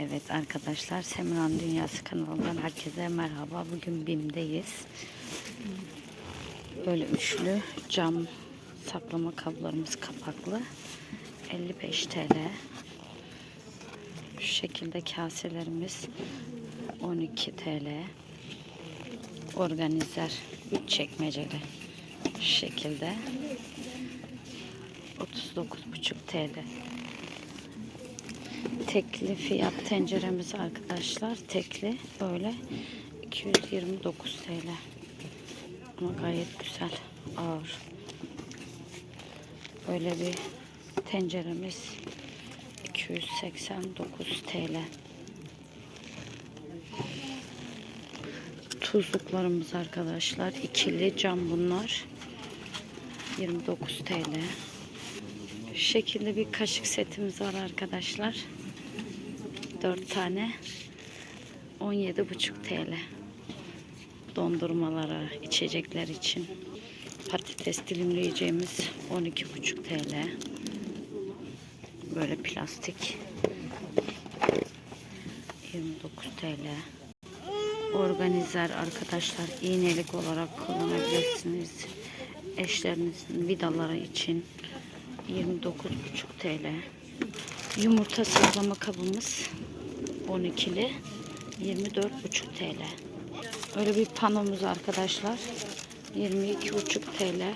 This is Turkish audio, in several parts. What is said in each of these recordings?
Evet arkadaşlar Semran Dünyası kanalından herkese merhaba. Bugün BİM'deyiz. Böyle üçlü cam saklama kablarımız kapaklı. 55 TL. Şu şekilde kaselerimiz 12 TL. Organizer 3 çekmeceli. Şu şekilde 39,5 TL. Tekli fiyat tenceremiz arkadaşlar. Tekli böyle 229 TL. Ama gayet güzel. Ağır. Böyle bir tenceremiz 289 TL. Tuzluklarımız arkadaşlar. ikili cam bunlar. 29 TL. Şu şekilde bir kaşık setimiz var arkadaşlar. 4 tane 17,5 TL. Dondurmalara, içecekler için patates dilimleyeceğimiz 12,5 TL. Böyle plastik 29 TL. Organizer arkadaşlar iğnelik olarak kullanabilirsiniz. Eşlerinizin vidaları için 29,5 TL. Yumurta saklama kabımız 12'li 24,5 TL. Öyle bir panomuz arkadaşlar. 22,5 TL.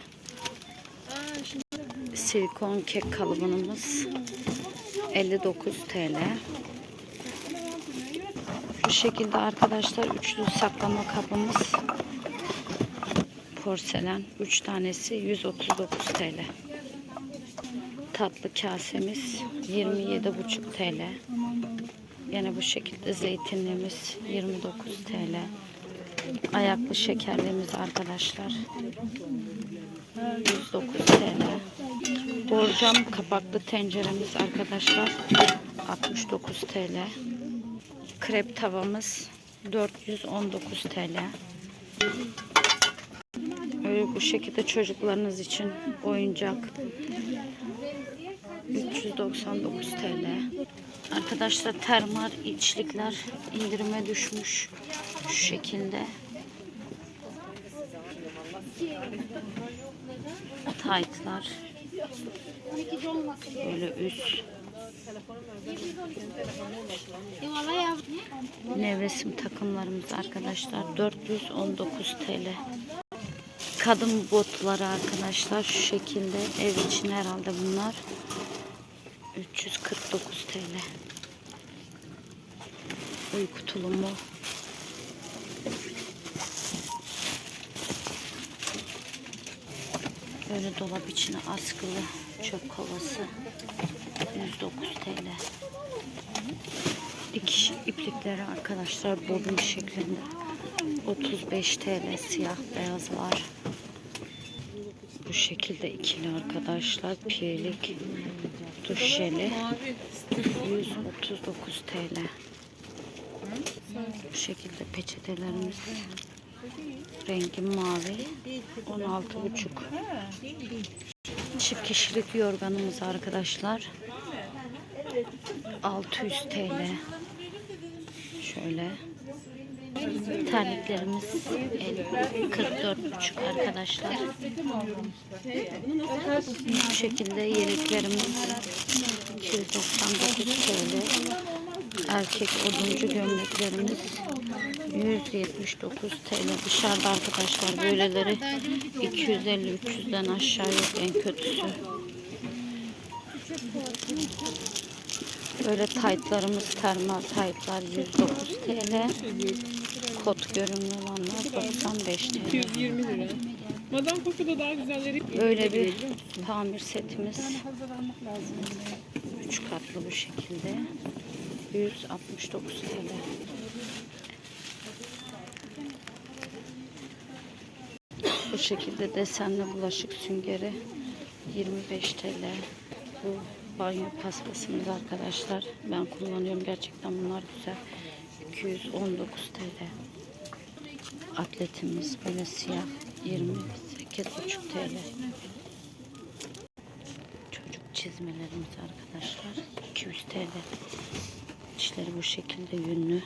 Silikon kek kalıbımız 59 TL. Şu şekilde arkadaşlar üçlü saklama kabımız porselen 3 tanesi 139 TL. Tatlı kasemiz 27,5 TL. Yine bu şekilde zeytinliğimiz 29 TL. Ayaklı şekerliğimiz arkadaşlar 109 TL. Borcam kapaklı tenceremiz arkadaşlar 69 TL. Krep tavamız 419 TL. Öyle bu şekilde çocuklarınız için oyuncak 399 TL. Arkadaşlar termal içlikler indirime düşmüş. Şu şekilde. Taytlar. Böyle üst. Nevresim takımlarımız arkadaşlar 419 TL. Kadın botları arkadaşlar şu şekilde ev için herhalde bunlar 349 TL. Uyku tulumu. Böyle dolap içine askılı çöp kovası 109 TL. Dikiş iplikleri arkadaşlar bobin şeklinde 35 TL siyah beyaz var. Bu şekilde ikili arkadaşlar piyelik duş jeli 139 TL. Bu şekilde peçetelerimiz. Rengi mavi. 16,5 çift kişilik yorganımız arkadaşlar. 600 TL şöyle terliklerimiz 44,5 arkadaşlar. Bu şekilde yeleklerimiz 299 TL. Erkek oduncu gömleklerimiz 179 TL. Dışarıda arkadaşlar böyleleri 250-300'den aşağı yok en kötüsü böyle taytlarımız termal taytlar 109 TL kot görünümlü olanlar 95 TL 220 lira. Madame Coco'da daha güzelleri böyle bir tamir setimiz 3 katlı bu şekilde. 169 TL Bu şekilde desenli bulaşık süngeri 25 TL. Bu banyo paspasımız arkadaşlar. Ben kullanıyorum gerçekten bunlar güzel. 219 TL. Atletimiz böyle siyah 28,5 TL. Çocuk çizmelerimiz arkadaşlar 200 TL. İçleri bu şekilde yünlü.